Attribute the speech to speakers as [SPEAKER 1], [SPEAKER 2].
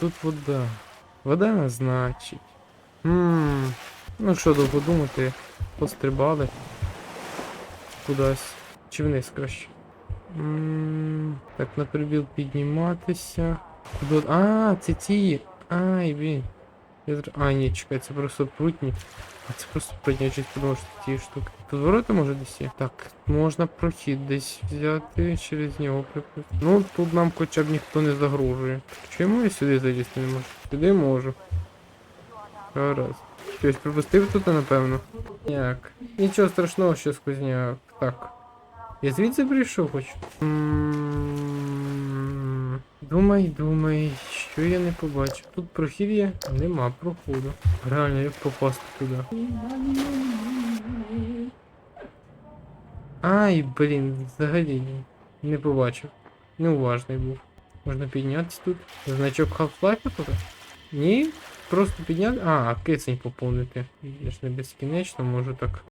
[SPEAKER 1] тут вода. Вода, не значить. Ммм. Ну що довго думати, пострибали. Кудись. Чи вниз краще. М, Так, на прибіл підніматися. Куди? А, це ті. Ай, блін. А, ні, чекай, це просто прутні. А це просто прутні, щось подумав, що ті штуки. Тут ворота може десь? Так, можна прохід десь взяти, через нього припустити. Ну, тут нам хоча б ніхто не загрожує. Чому я сюди залізти не можу? Сюди можу. Гаразд. Щось пропустив тут, напевно. Як? Нічого страшного, що сквозняк. Так. Я звідси прийшов хоч. Думай, думай, що я не побачив. Тут прохід є? Нема проходу. Реально, як попасти туди? Ай, блін, взагалі не побачив. Неуважний був. Можна піднятися тут. Значок Half-Life тут? Ні? Просто підняти. А, кисень поповнити. Я ж не безкінечно можу так